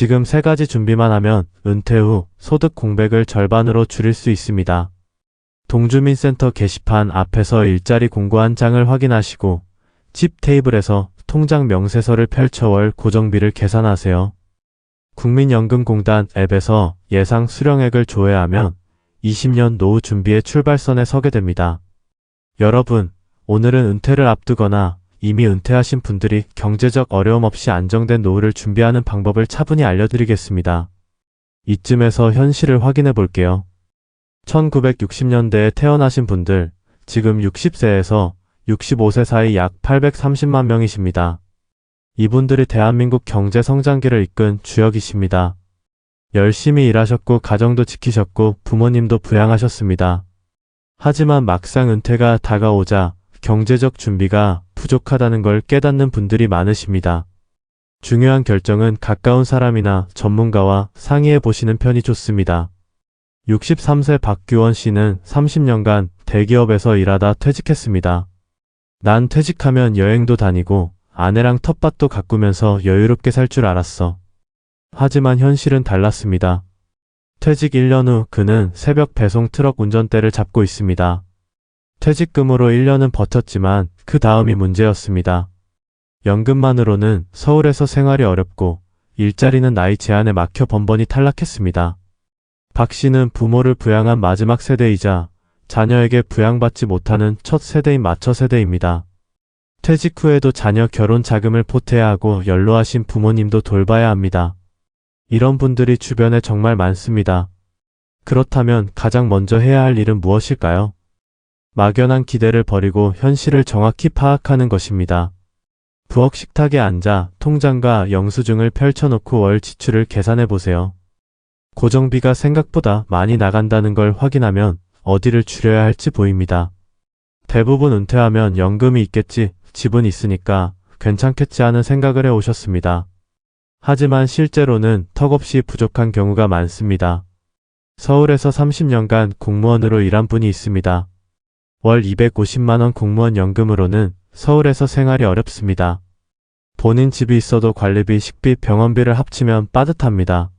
지금 세 가지 준비만 하면 은퇴 후 소득 공백을 절반으로 줄일 수 있습니다. 동주민센터 게시판 앞에서 일자리 공고 한 장을 확인하시고 집 테이블에서 통장 명세서를 펼쳐 월 고정비를 계산하세요. 국민연금공단 앱에서 예상 수령액을 조회하면 20년 노후 준비의 출발선에 서게 됩니다. 여러분, 오늘은 은퇴를 앞두거나 이미 은퇴하신 분들이 경제적 어려움 없이 안정된 노후를 준비하는 방법을 차분히 알려드리겠습니다. 이쯤에서 현실을 확인해 볼게요. 1960년대에 태어나신 분들, 지금 60세에서 65세 사이 약 830만 명이십니다. 이분들이 대한민국 경제 성장기를 이끈 주역이십니다. 열심히 일하셨고 가정도 지키셨고 부모님도 부양하셨습니다. 하지만 막상 은퇴가 다가오자 경제적 준비가 부족하다는 걸 깨닫는 분들이 많으십니다. 중요한 결정은 가까운 사람이나 전문가와 상의해 보시는 편이 좋습니다. 63세 박규원 씨는 30년간 대기업에서 일하다 퇴직했습니다. 난 퇴직하면 여행도 다니고 아내랑 텃밭도 가꾸면서 여유롭게 살 줄 알았어. 하지만 현실은 달랐습니다. 퇴직 1년 후 그는 새벽 배송 트럭 운전대를 잡고 있습니다. 퇴직금으로 1년은 버텼지만 그 다음이 문제였습니다. 연금만으로는 서울에서 생활이 어렵고 일자리는 나이 제한에 막혀 번번이 탈락했습니다. 박 씨는 부모를 부양한 마지막 세대이자 자녀에게 부양받지 못하는 첫 세대인 마처 세대입니다. 퇴직 후에도 자녀 결혼 자금을 보태야 하고 연로하신 부모님도 돌봐야 합니다. 이런 분들이 주변에 정말 많습니다. 그렇다면 가장 먼저 해야 할 일은 무엇일까요? 막연한 기대를 버리고 현실을 정확히 파악하는 것입니다. 부엌 식탁에 앉아 통장과 영수증을 펼쳐놓고 월 지출을 계산해 보세요. 고정비가 생각보다 많이 나간다는 걸 확인하면 어디를 줄여야 할지 보입니다. 대부분 은퇴하면 연금이 있겠지, 집은 있으니까 괜찮겠지 하는 생각을 해 오셨습니다. 하지만 실제로는 턱없이 부족한 경우가 많습니다. 서울에서 30년간 공무원으로 일한 분이 있습니다. 월 250만원 공무원 연금으로는 서울에서 생활이 어렵습니다. 본인 집이 있어도 관리비, 식비, 병원비를 합치면 빠듯합니다.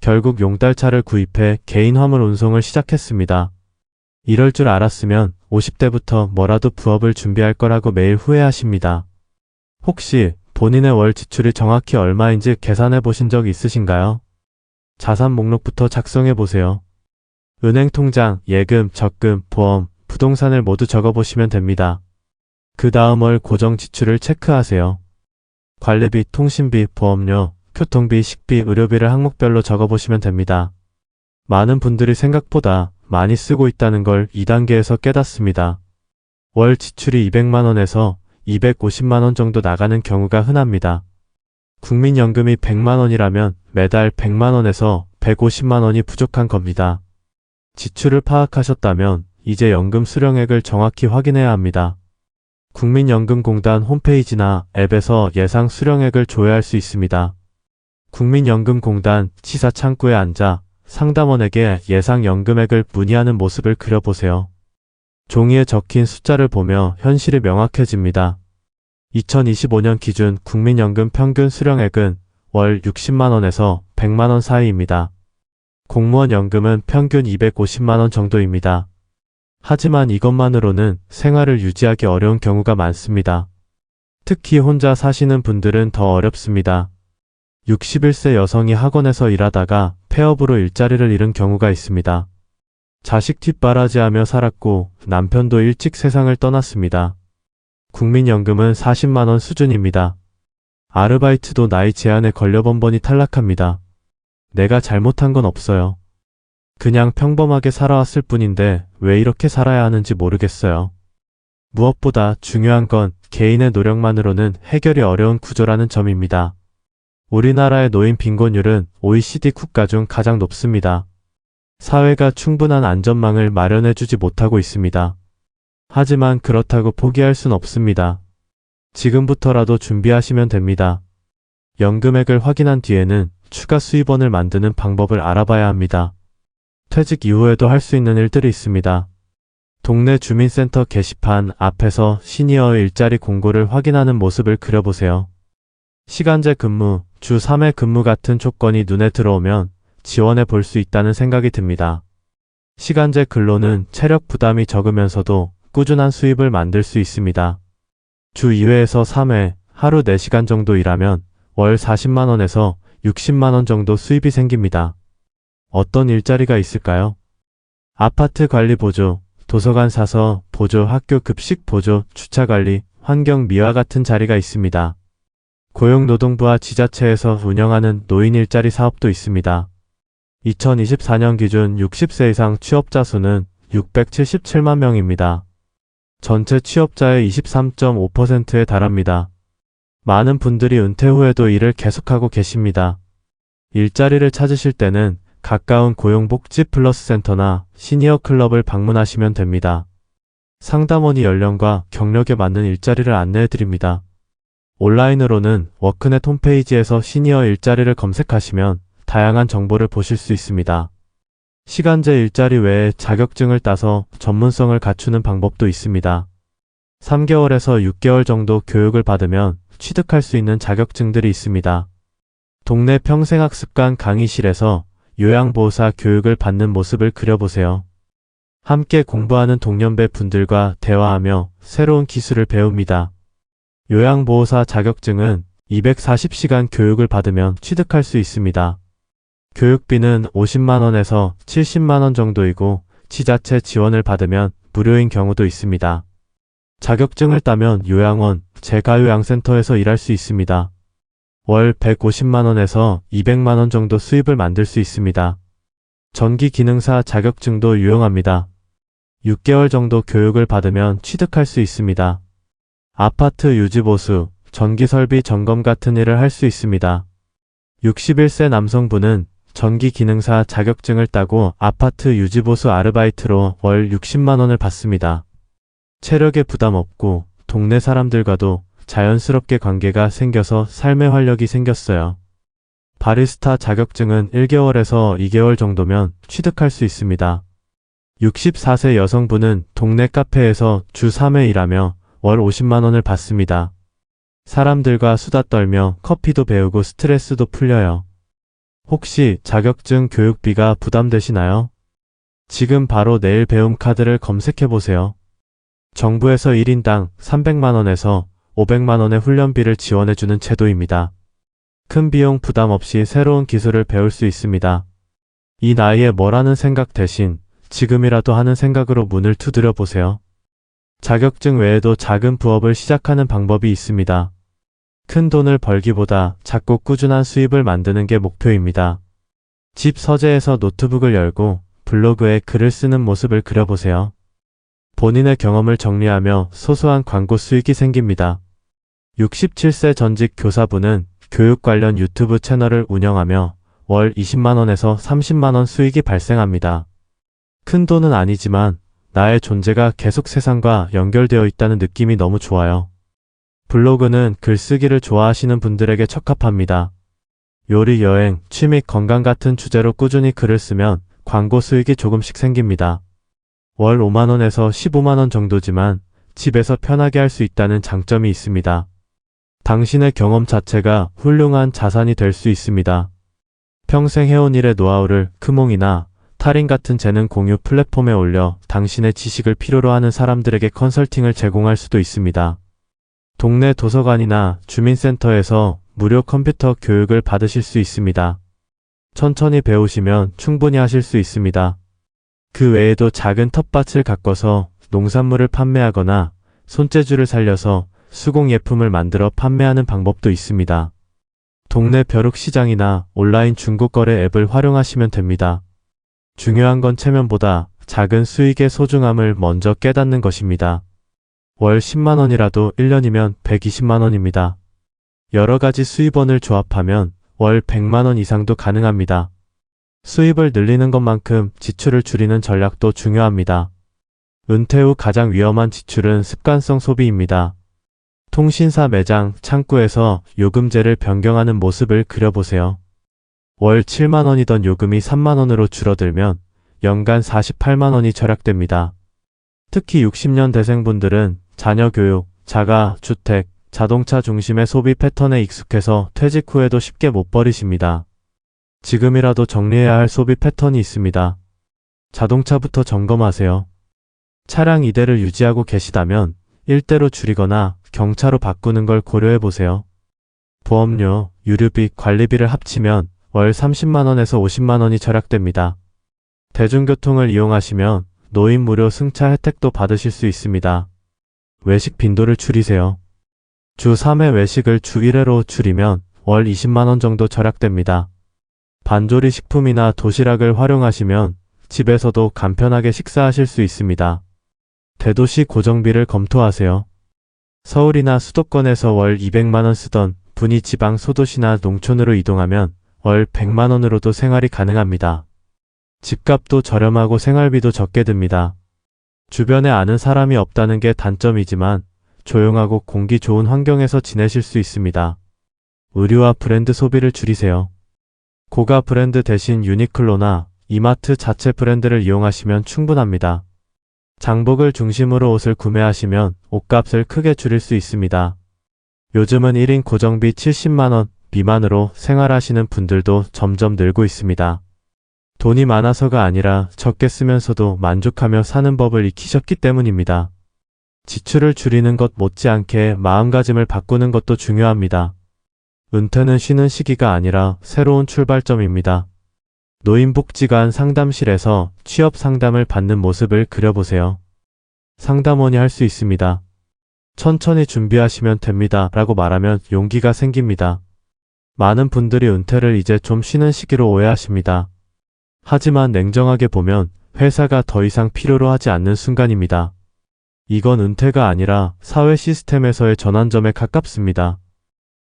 결국 용달차를 구입해 개인 화물 운송을 시작했습니다. 이럴 줄 알았으면 50대부터 뭐라도 부업을 준비할 거라고 매일 후회하십니다. 혹시 본인의 월 지출이 정확히 얼마인지 계산해 보신 적 있으신가요? 자산 목록부터 작성해 보세요. 은행 통장, 예금, 적금, 보험, 부동산을 모두 적어 보시면 됩니다. 그 다음 월 고정 지출을 체크하세요. 관리비, 통신비, 보험료, 교통비, 식비, 의료비를 항목별로 적어 보시면 됩니다. 많은 분들이 생각보다 많이 쓰고 있다는 걸 2단계에서 깨닫습니다. 월 지출이 200만원에서 250만원 정도 나가는 경우가 흔합니다. 국민연금이 100만원이라면 매달 100만원에서 150만원이 부족한 겁니다. 지출을 파악하셨다면 이제 연금 수령액을 정확히 확인해야 합니다. 국민연금공단 홈페이지나 앱에서 예상 수령액을 조회할 수 있습니다. 국민연금공단 치사 창구에 앉아 상담원에게 예상 연금액을 문의하는 모습을 그려보세요. 종이에 적힌 숫자를 보며 현실이 명확해집니다. 2025년 기준 국민연금 평균 수령액은 월 60만원에서 100만원 사이입니다. 공무원 연금은 평균 250만원 정도입니다. 하지만 이것만으로는 생활을 유지하기 어려운 경우가 많습니다. 특히 혼자 사시는 분들은 더 어렵습니다. 61세 여성이 학원에서 일하다가 폐업으로 일자리를 잃은 경우가 있습니다. 자식 뒷바라지하며 살았고 남편도 일찍 세상을 떠났습니다. 국민연금은 40만원 수준입니다. 아르바이트도 나이 제한에 걸려 번번이 탈락합니다. 내가 잘못한 건 없어요. 그냥 평범하게 살아왔을 뿐인데 왜 이렇게 살아야 하는지 모르겠어요. 무엇보다 중요한 건 개인의 노력만으로는 해결이 어려운 구조라는 점입니다. 우리나라의 노인 빈곤율은 OECD 국가 중 가장 높습니다. 사회가 충분한 안전망을 마련해주지 못하고 있습니다. 하지만 그렇다고 포기할 순 없습니다. 지금부터라도 준비하시면 됩니다. 연금액을 확인한 뒤에는 추가 수입원을 만드는 방법을 알아봐야 합니다. 퇴직 이후에도 할 수 있는 일들이 있습니다. 동네 주민센터 게시판 앞에서 시니어 일자리 공고를 확인하는 모습을 그려보세요. 시간제 근무, 주 3회 근무 같은 조건이 눈에 들어오면 지원해 볼 수 있다는 생각이 듭니다. 시간제 근로는 체력 부담이 적으면서도 꾸준한 수입을 만들 수 있습니다. 주 2회에서 3회 하루 4시간 정도 일하면 월 40만원에서 60만원 정도 수입이 생깁니다. 어떤 일자리가 있을까요? 아파트 관리 보조, 도서관 사서 보조, 학교 급식 보조, 주차 관리, 환경 미화 같은 자리가 있습니다. 고용노동부와 지자체에서 운영하는 노인 일자리 사업도 있습니다. 2024년 기준 60세 이상 취업자 수는 677만 명입니다. 전체 취업자의 23.5%에 달합니다. 많은 분들이 은퇴 후에도 일을 계속하고 계십니다. 일자리를 찾으실 때는 가까운 고용복지 플러스 센터나 시니어 클럽을 방문하시면 됩니다. 상담원이 연령과 경력에 맞는 일자리를 안내해 드립니다. 온라인으로는 워크넷 홈페이지에서 시니어 일자리를 검색하시면 다양한 정보를 보실 수 있습니다. 시간제 일자리 외에 자격증을 따서 전문성을 갖추는 방법도 있습니다. 3개월에서 6개월 정도 교육을 받으면 취득할 수 있는 자격증들이 있습니다. 동네 평생학습관 강의실에서 요양보호사 교육을 받는 모습을 그려보세요. 함께 공부하는 동년배 분들과 대화하며 새로운 기술을 배웁니다. 요양보호사 자격증은 240시간 교육을 받으면 취득할 수 있습니다. 교육비는 50만원에서 70만원 정도이고 지자체 지원을 받으면 무료인 경우도 있습니다. 자격증을 따면 요양원, 재가요양센터에서 일할 수 있습니다. 월 150만원에서 200만원 정도 수입을 만들 수 있습니다. 전기 기능사 자격증도 유용합니다. 6개월 정도 교육을 받으면 취득할 수 있습니다. 아파트 유지보수, 전기설비 점검 같은 일을 할 수 있습니다. 61세 남성분은 전기 기능사 자격증을 따고 아파트 유지보수 아르바이트로 월 60만원을 받습니다. 체력에 부담 없고 동네 사람들과도 자연스럽게 관계가 생겨서 삶의 활력이 생겼어요. 바리스타 자격증은 1개월에서 2개월 정도면 취득할 수 있습니다. 64세 여성분은 동네 카페에서 주 3회 일하며 월 50만원을 받습니다. 사람들과 수다 떨며 커피도 배우고 스트레스도 풀려요. 혹시 자격증 교육비가 부담되시나요? 지금 바로 내일 배움 카드를 검색해 보세요. 정부에서 1인당 300만원에서 500만원의 훈련비를 지원해주는 제도입니다. 큰 비용 부담 없이 새로운 기술을 배울 수 있습니다. 이 나이에 뭐라는 생각 대신 지금이라도 하는 생각으로 문을 두드려 보세요. 자격증 외에도 작은 부업을 시작하는 방법이 있습니다. 큰 돈을 벌기보다 작고 꾸준한 수입을 만드는 게 목표입니다. 집 서재에서 노트북을 열고 블로그에 글을 쓰는 모습을 그려보세요. 본인의 경험을 정리하며 소소한 광고 수익이 생깁니다. 67세 전직 교사분은 교육 관련 유튜브 채널을 운영하며 월 20만원에서 30만원 수익이 발생합니다. 큰 돈은 아니지만 나의 존재가 계속 세상과 연결되어 있다는 느낌이 너무 좋아요. 블로그는 글쓰기를 좋아하시는 분들에게 적합합니다. 요리, 여행, 취미, 건강 같은 주제로 꾸준히 글을 쓰면 광고 수익이 조금씩 생깁니다. 월 5만원에서 15만원 정도지만 집에서 편하게 할 수 있다는 장점이 있습니다. 당신의 경험 자체가 훌륭한 자산이 될 수 있습니다. 평생 해온 일의 노하우를 크몽이나 타린 같은 재능 공유 플랫폼에 올려 당신의 지식을 필요로 하는 사람들에게 컨설팅을 제공할 수도 있습니다. 동네 도서관이나 주민센터에서 무료 컴퓨터 교육을 받으실 수 있습니다. 천천히 배우시면 충분히 하실 수 있습니다. 그 외에도 작은 텃밭을 가꿔서 농산물을 판매하거나 손재주를 살려서 수공 예품을 만들어 판매하는 방법도 있습니다. 동네 벼룩시장이나 온라인 중고거래 앱을 활용하시면 됩니다. 중요한 건 체면보다 작은 수익의 소중함을 먼저 깨닫는 것입니다. 월 10만원이라도 1년이면 120만원입니다. 여러 가지 수입원을 조합하면 월 100만원 이상도 가능합니다. 수입을 늘리는 것만큼 지출을 줄이는 전략도 중요합니다. 은퇴 후 가장 위험한 지출은 습관성 소비입니다. 통신사 매장, 창구에서 요금제를 변경하는 모습을 그려보세요. 월 7만원이던 요금이 3만원으로 줄어들면 연간 48만원이 절약됩니다. 특히 60년 대생분들은 자녀 교육, 자가, 주택, 자동차 중심의 소비 패턴에 익숙해서 퇴직 후에도 쉽게 못 버리십니다. 지금이라도 정리해야 할 소비 패턴이 있습니다. 자동차부터 점검하세요. 차량 2대를 유지하고 계시다면 1대로 줄이거나 경차로 바꾸는 걸 고려해 보세요. 보험료, 유류비, 관리비를 합치면 월 30만원에서 50만원이 절약됩니다. 대중교통을 이용하시면 노인 무료 승차 혜택도 받으실 수 있습니다. 외식 빈도를 줄이세요. 주 3회 외식을 주 1회로 줄이면 월 20만원 정도 절약됩니다. 반조리 식품이나 도시락을 활용하시면 집에서도 간편하게 식사하실 수 있습니다. 대도시 고정비를 검토하세요. 서울이나 수도권에서 월 200만원 쓰던 분이 지방 소도시나 농촌으로 이동하면 월 100만원으로도 생활이 가능합니다. 집값도 저렴하고 생활비도 적게 듭니다. 주변에 아는 사람이 없다는 게 단점이지만 조용하고 공기 좋은 환경에서 지내실 수 있습니다. 의류와 브랜드 소비를 줄이세요. 고가 브랜드 대신 유니클로나 이마트 자체 브랜드를 이용하시면 충분합니다. 장복을 중심으로 옷을 구매하시면 옷값을 크게 줄일 수 있습니다. 요즘은 1인 고정비 70만원 미만으로 생활하시는 분들도 점점 늘고 있습니다. 돈이 많아서가 아니라 적게 쓰면서도 만족하며 사는 법을 익히셨기 때문입니다. 지출을 줄이는 것 못지않게 마음가짐을 바꾸는 것도 중요합니다. 은퇴는 쉬는 시기가 아니라 새로운 출발점입니다. 노인복지관 상담실에서 취업 상담을 받는 모습을 그려보세요. 상담원이 할 수 있습니다. 천천히 준비하시면 됩니다. 라고 말하면 용기가 생깁니다. 많은 분들이 은퇴를 이제 좀 쉬는 시기로 오해하십니다. 하지만 냉정하게 보면 회사가 더 이상 필요로 하지 않는 순간입니다. 이건 은퇴가 아니라 사회 시스템에서의 전환점에 가깝습니다.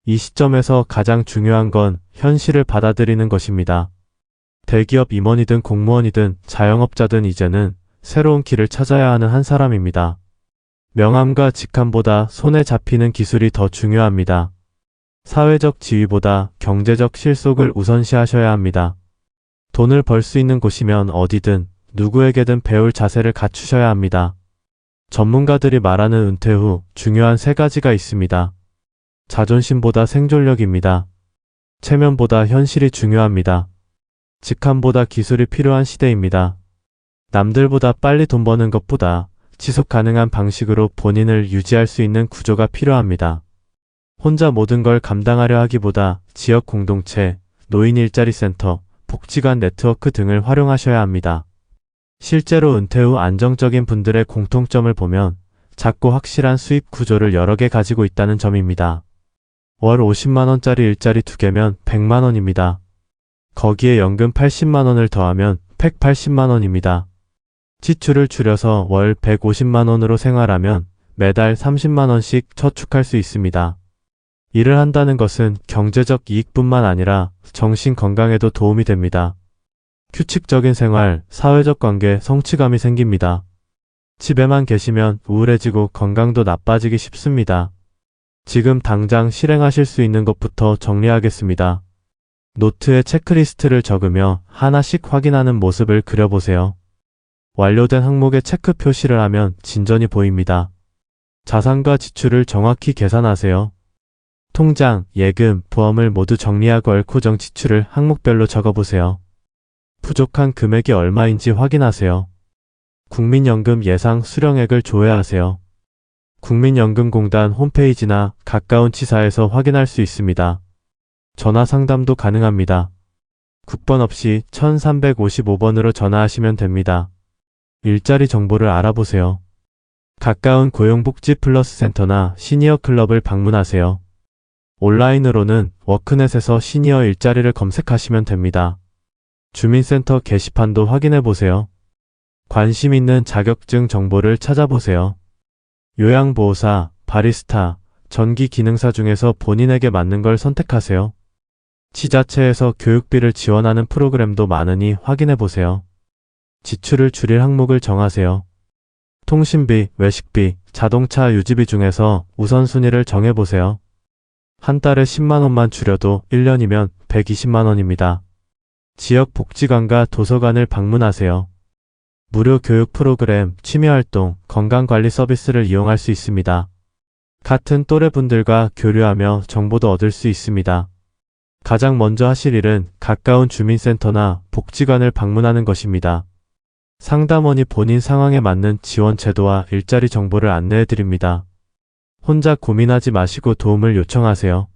이 시점에서 가장 중요한 건 현실을 받아들이는 것입니다. 대기업 임원이든 공무원이든 자영업자든 이제는 새로운 길을 찾아야 하는 한 사람입니다. 명함과 직함보다 손에 잡히는 기술이 더 중요합니다. 사회적 지위보다 경제적 실속을 우선시하셔야 합니다. 돈을 벌 수 있는 곳이면 어디든 누구에게든 배울 자세를 갖추셔야 합니다. 전문가들이 말하는 은퇴 후 중요한 세 가지가 있습니다. 자존심보다 생존력입니다. 체면보다 현실이 중요합니다. 직함보다 기술이 필요한 시대입니다. 남들보다 빨리 돈 버는 것보다 지속 가능한 방식으로 본인을 유지할 수 있는 구조가 필요합니다. 혼자 모든 걸 감당하려 하기보다 지역 공동체, 노인 일자리 센터, 복지관 네트워크 등을 활용하셔야 합니다. 실제로 은퇴 후 안정적인 분들의 공통점을 보면 작고 확실한 수입 구조를 여러 개 가지고 있다는 점입니다. 월 50만원짜리 일자리 2개면 100만원입니다. 거기에 연금 80만원을 더하면 180만원입니다. 지출을 줄여서 월 150만원으로 생활하면 매달 30만원씩 저축할 수 있습니다. 일을 한다는 것은 경제적 이익뿐만 아니라 정신 건강에도 도움이 됩니다. 규칙적인 생활, 사회적 관계, 성취감이 생깁니다. 집에만 계시면 우울해지고 건강도 나빠지기 쉽습니다. 지금 당장 실행하실 수 있는 것부터 정리하겠습니다. 노트에 체크리스트를 적으며 하나씩 확인하는 모습을 그려보세요. 완료된 항목에 체크 표시를 하면 진전이 보입니다. 자산과 지출을 정확히 계산하세요. 통장, 예금, 보험을 모두 정리하고 얽고정 지출을 항목별로 적어보세요. 부족한 금액이 얼마인지 확인하세요. 국민연금 예상 수령액을 조회하세요. 국민연금공단 홈페이지나 가까운 치사에서 확인할 수 있습니다. 전화 상담도 가능합니다. 국번 없이 1355번으로 전화하시면 됩니다. 일자리 정보를 알아보세요. 가까운 고용복지 플러스 센터나 시니어 클럽을 방문하세요. 온라인으로는 워크넷에서 시니어 일자리를 검색하시면 됩니다. 주민센터 게시판도 확인해 보세요. 관심 있는 자격증 정보를 찾아보세요. 요양보호사, 바리스타, 전기 기능사 중에서 본인에게 맞는 걸 선택하세요. 지자체에서 교육비를 지원하는 프로그램도 많으니 확인해 보세요. 지출을 줄일 항목을 정하세요. 통신비, 외식비, 자동차 유지비 중에서 우선순위를 정해보세요. 한 달에 10만원만 줄여도 1년이면 120만원입니다. 지역 복지관과 도서관을 방문하세요. 무료 교육 프로그램, 취미활동, 건강관리 서비스를 이용할 수 있습니다. 같은 또래분들과 교류하며 정보도 얻을 수 있습니다. 가장 먼저 하실 일은 가까운 주민센터나 복지관을 방문하는 것입니다. 상담원이 본인 상황에 맞는 지원 제도와 일자리 정보를 안내해 드립니다. 혼자 고민하지 마시고 도움을 요청하세요.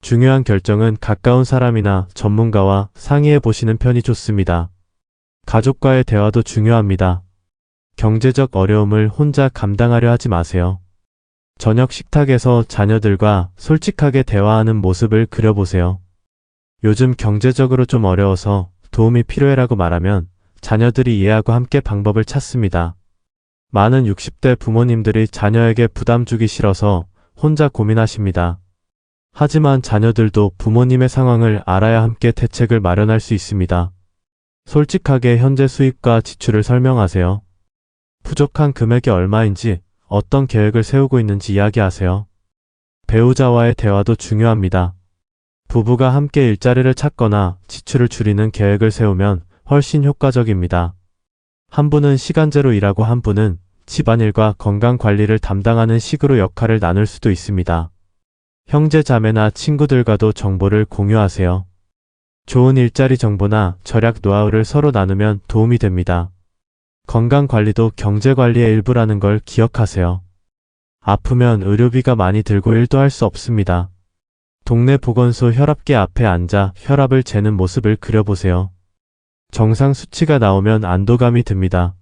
중요한 결정은 가까운 사람이나 전문가와 상의해 보시는 편이 좋습니다. 가족과의 대화도 중요합니다. 경제적 어려움을 혼자 감당하려 하지 마세요. 저녁 식탁에서 자녀들과 솔직하게 대화하는 모습을 그려보세요. 요즘 경제적으로 좀 어려워서 도움이 필요해라고 말하면 자녀들이 이해하고 함께 방법을 찾습니다. 많은 60대 부모님들이 자녀에게 부담 주기 싫어서 혼자 고민하십니다. 하지만 자녀들도 부모님의 상황을 알아야 함께 대책을 마련할 수 있습니다. 솔직하게 현재 수입과 지출을 설명하세요. 부족한 금액이 얼마인지 어떤 계획을 세우고 있는지 이야기하세요. 배우자와의 대화도 중요합니다. 부부가 함께 일자리를 찾거나 지출을 줄이는 계획을 세우면 훨씬 효과적입니다. 한 분은 시간제로 일하고 한 분은 집안일과 건강 관리를 담당하는 식으로 역할을 나눌 수도 있습니다. 형제 자매나 친구들과도 정보를 공유하세요. 좋은 일자리 정보나 절약 노하우를 서로 나누면 도움이 됩니다. 건강 관리도 경제 관리의 일부라는 걸 기억하세요. 아프면 의료비가 많이 들고 일도 할 수 없습니다. 동네 보건소 혈압계 앞에 앉아 혈압을 재는 모습을 그려보세요. 정상 수치가 나오면 안도감이 듭니다.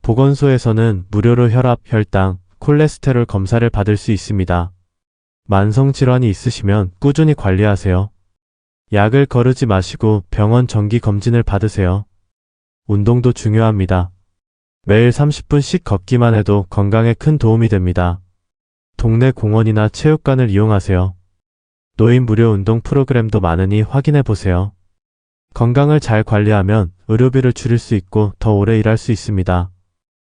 보건소에서는 무료로 혈압, 혈당, 콜레스테롤 검사를 받을 수 있습니다. 만성 질환이 있으시면 꾸준히 관리하세요. 약을 거르지 마시고 병원 정기 검진을 받으세요. 운동도 중요합니다. 매일 30분씩 걷기만 해도 건강에 큰 도움이 됩니다. 동네 공원이나 체육관을 이용하세요. 노인 무료 운동 프로그램도 많으니 확인해 보세요. 건강을 잘 관리하면 의료비를 줄일 수 있고 더 오래 일할 수 있습니다.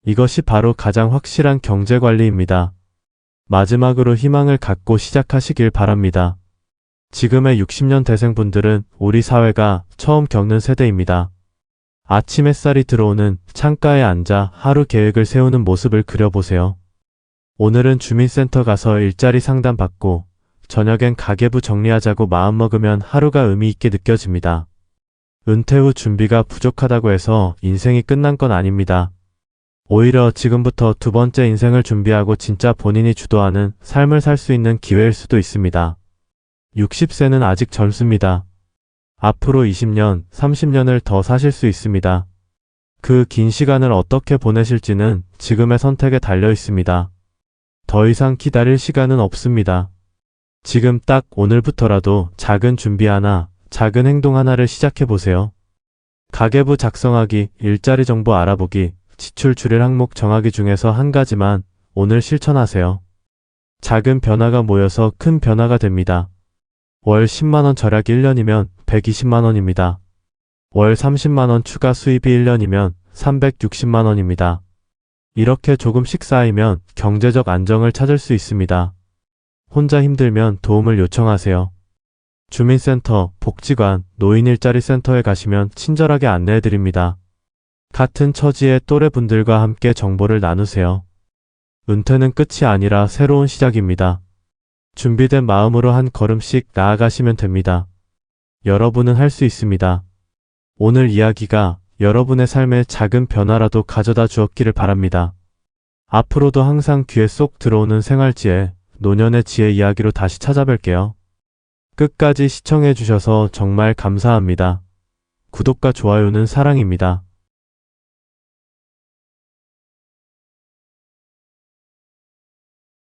이것이 바로 가장 확실한 경제 관리입니다. 마지막으로 희망을 갖고 시작하시길 바랍니다. 지금의 60년 대생분들은 우리 사회가 처음 겪는 세대입니다. 아침 햇살이 들어오는 창가에 앉아 하루 계획을 세우는 모습을 그려보세요. 오늘은 주민센터 가서 일자리 상담 받고 저녁엔 가계부 정리하자고 마음먹으면 하루가 의미 있게 느껴집니다. 은퇴 후 준비가 부족하다고 해서 인생이 끝난 건 아닙니다. 오히려 지금부터 두 번째 인생을 준비하고 진짜 본인이 주도하는 삶을 살 수 있는 기회일 수도 있습니다. 60세는 아직 젊습니다. 앞으로 20년, 30년을 더 사실 수 있습니다. 그 긴 시간을 어떻게 보내실지는 지금의 선택에 달려 있습니다. 더 이상 기다릴 시간은 없습니다. 지금 딱 오늘부터라도 작은 준비 하나, 작은 행동 하나를 시작해 보세요. 가계부 작성하기, 일자리 정보 알아보기, 지출 줄일 항목 정하기 중에서 한 가지만 오늘 실천하세요. 작은 변화가 모여서 큰 변화가 됩니다. 월 10만원 절약 1년이면 120만원입니다. 월 30만원 추가 수입이 1년이면 360만원입니다. 이렇게 조금씩 쌓이면 경제적 안정을 찾을 수 있습니다. 혼자 힘들면 도움을 요청하세요. 주민센터, 복지관, 노인 일자리 센터에 가시면 친절하게 안내해 드립니다. 같은 처지의 또래분들과 함께 정보를 나누세요. 은퇴는 끝이 아니라 새로운 시작입니다. 준비된 마음으로 한 걸음씩 나아가시면 됩니다. 여러분은 할 수 있습니다. 오늘 이야기가 여러분의 삶에 작은 변화라도 가져다 주었기를 바랍니다. 앞으로도 항상 귀에 쏙 들어오는 생활지에 노년의 지혜 이야기로 다시 찾아뵐게요. 끝까지 시청해 주셔서 정말 감사합니다. 구독과 좋아요는 사랑입니다.